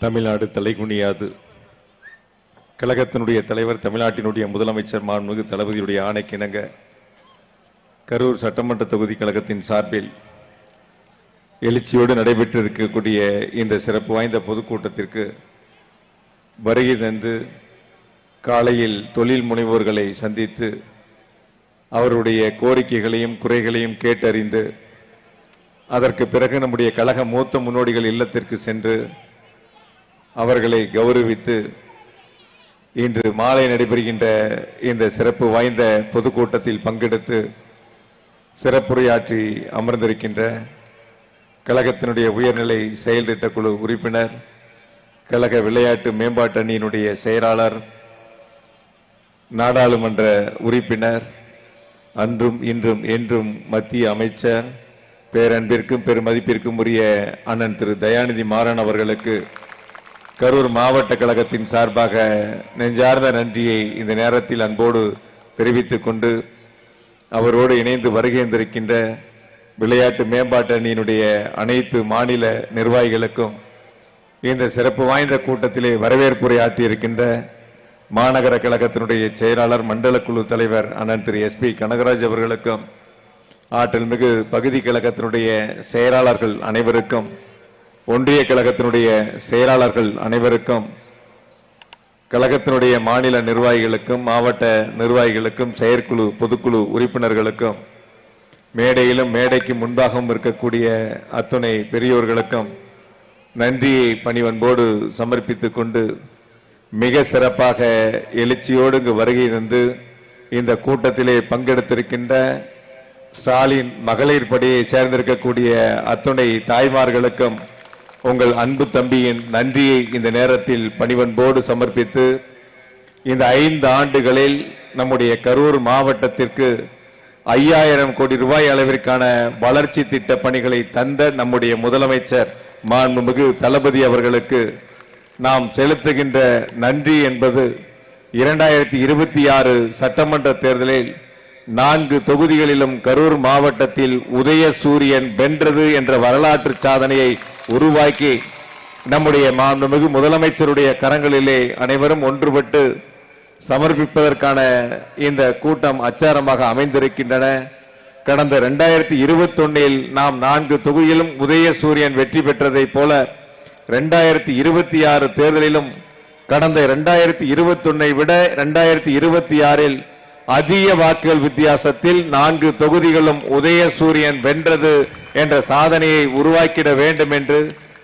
தமிழ்நாடு தலைகுனியாது கழகத்தினுடைய தலைவர் தமிழ்நாட்டினுடைய முதலமைச்சர் மாண்புமிகு தளபதியுடைய ஆணைக்கிணங்க கரூர் சட்டமன்ற தொகுதி கழகத்தின் சார்பில் எழுச்சியோடு நடைபெற்றிருக்கக்கூடிய இந்த சிறப்பு வாய்ந்த பொதுக்கூட்டத்திற்கு வருகை தந்து காலையில் தொழில் முனைவோர்களை சந்தித்து அவருடைய கோரிக்கைகளையும் குறைகளையும் கேட்டறிந்து அதற்கு பிறகு நம்முடைய கழக மூத்த முன்னோடிகள் இல்லத்திற்கு சென்று அவர்களை கௌரவித்து இன்று மாலை நடைபெறுகின்ற இந்த சிறப்பு வாய்ந்த பொதுக்கூட்டத்தில் பங்கெடுத்து சிறப்புரையாற்றி அமர்ந்திருக்கின்ற கழகத்தினுடைய உயர்நிலை செயல் திட்டக்குழு உறுப்பினர் கழக விளையாட்டு மேம்பாட்டு அணியினுடைய செயலாளர் நாடாளுமன்ற உறுப்பினர் அன்றும் இன்றும் என்றும் மத்திய அமைச்சர் பேரன்பிற்கும் பெருமதிப்பிற்கும் உரிய அண்ணன் திரு தயாநிதி மாறன் அவர்களுக்கு கரூர் மாவட்ட கழகத்தின் சார்பாக நெஞ்சார்ந்த நன்றியை இந்த நேரத்தில் அன்போடு தெரிவித்துக் கொண்டு அவரோடு இணைந்து வருகின்றிருக்கின்ற விளையாட்டு மேம்பாட்டு அணியினுடைய அனைத்து மாநில நிர்வாகிகளுக்கும் இந்த சிறப்பு வாய்ந்த கூட்டத்திலே வரவேற்புரை ஆற்றியிருக்கின்ற மாநகர கழகத்தினுடைய செயலாளர் மண்டல குழு தலைவர் அண்ணன் திரு எஸ்பி கனகராஜ் அவர்களுக்கும் ஆற்றல் மிகு பகுதி கழகத்தினுடைய செயலாளர்கள் அனைவருக்கும் ஒன்றிய கழகத்தினுடைய செயலாளர்கள் அனைவருக்கும் கழகத்தினுடைய மாநில நிர்வாகிகளுக்கும் மாவட்ட நிர்வாகிகளுக்கும் செயற்குழு பொதுக்குழு உறுப்பினர்களுக்கும் மேடையிலும் மேடைக்கு முன்பாகவும் இருக்கக்கூடிய அத்துணை பெரியோர்களுக்கும் நன்றியை பணிவன்போடு சமர்ப்பித்துக் கொண்டு மிக சிறப்பாக எழுச்சியோடு இங்கு வருகை தந்து இந்த கூட்டத்திலே பங்கெடுத்திருக்கின்ற ஸ்டாலின் மகளிர் படியை சேர்ந்திருக்கக்கூடிய அத்துணை தாய்மார்களுக்கும் உங்கள் அன்பு தம்பியின் நன்றியை இந்த நேரத்தில் பணிவன்போடு சமர்ப்பித்து இந்த ஐந்து ஆண்டுகளில் நம்முடைய கரூர் மாவட்டத்திற்கு ஐயாயிரம் கோடி ரூபாய் அளவிற்கான வளர்ச்சி திட்ட பணிகளை தந்த நம்முடைய முதலமைச்சர் மாண்புமிகு தளபதி அவர்களுக்கு நாம் செலுத்துகின்ற நன்றி என்பது இரண்டாயிரத்தி இருபத்தி ஆறு சட்டமன்ற தேர்தலில் நான்கு தொகுதிகளிலும் கரூர் மாவட்டத்தில் உதய சூரியன் வென்றது என்ற வரலாற்று சாதனையை உருவாக்கி நம்முடைய மாண்புமிகு முதலமைச்சருடைய கரங்களிலே அனைவரும் ஒன்றுபட்டு சமர்ப்பிப்பதற்கான இந்த கூட்டம் அச்சாரமாக அமைந்திருக்கின்றன. கடந்த ரெண்டாயிரத்தி இருபத்தொன்னில் நாம் நான்கு தொகுதியிலும் உதயசூரியன் வெற்றி பெற்றதைப் போல ரெண்டாயிரத்தி இருபத்தி ஆறு தேர்தலிலும் கடந்த ரெண்டாயிரத்தி இருபத்தொன்னை விட ரெண்டாயிரத்தி இருபத்தி ஆறில் அதிக வாக்குகள் வித்தியாசத்தில் நான்கு தொகுதிகளும் உதயசூரியன் வென்றது என்ற சாதனையை உருவாக்கிட வேண்டும் என்று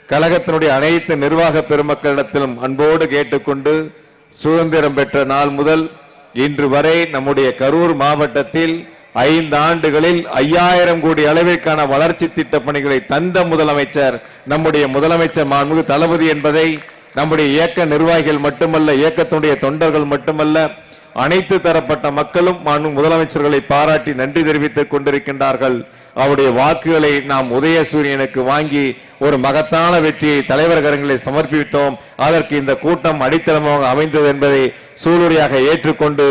கழகத்தினுடைய அனைத்து நிர்வாக பெருமக்களிடத்திலும் அன்போடு கேட்டுக்கொண்டு சுதந்திரம் பெற்ற நாள் முதல் இன்று வரை நம்முடைய கரூர் மாவட்டத்தில் ஐந்து ஆண்டுகளில் ஐயாயிரம் கோடி அளவிற்கான வளர்ச்சி திட்ட பணிகளை தந்த முதலமைச்சர் நம்முடைய முதலமைச்சர் மாண்புமிகு தளபதி என்பதை நம்முடைய இயக்க நிர்வாகிகள் மட்டுமல்ல இயக்கத்தினுடைய தொண்டர்கள் மட்டுமல்ல அனைத்து தரப்பட்ட மக்களும் மாண்பு முதலமைச்சர்களை பாராட்டி நன்றி தெரிவித்துக் கொண்டிருக்கின்றார்கள். அவருடைய வாக்குகளை நாம் உதயசூரியனுக்கு வாங்கி ஒரு மகத்தான வெற்றியை தலைவர் கரங்களை சமர்ப்பித்தோம். அதற்கு இந்த கூட்டம் அடித்தளமாக அமைந்தது என்பதை சூளுரையாக ஏற்றுக்கொண்டு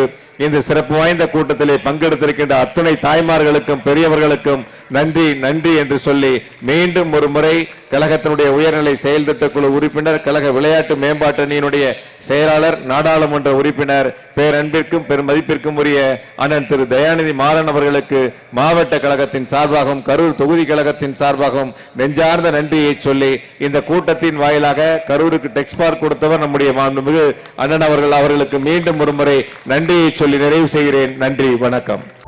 இந்த சிறப்பு வாய்ந்த கூட்டத்திலே பங்கெடுத்திருக்கின்ற அத்துணை தாய்மார்களுக்கும் பெரியவர்களுக்கும் நன்றி நன்றி என்று சொல்லி மீண்டும் ஒரு முறை கழகத்தினுடைய உயர்நிலை செயல் திட்டக்குழு உறுப்பினர் கழக விளையாட்டு மேம்பாட்டு அணியினுடைய செயலாளர் நாடாளுமன்ற உறுப்பினர் பேரன்பிற்கும் பெருமதிப்பிற்கும் உரிய அண்ணன் திரு தயாநிதி மாறன் அவர்களுக்கு மாவட்ட கழகத்தின் சார்பாகவும் கரூர் தொகுதி கழகத்தின் சார்பாகவும் நெஞ்சார்ந்த நன்றியை சொல்லி இந்த கூட்டத்தின் வாயிலாக கரூருக்கு டெக்ஸ்பார்க் கொடுத்தவர் நம்முடைய மாண்புமிகு அண்ணன் அவர்கள் அவர்களுக்கு மீண்டும் ஒரு முறை நன்றியை சொல்லி நிறைவு செய்கிறேன். நன்றி வணக்கம்.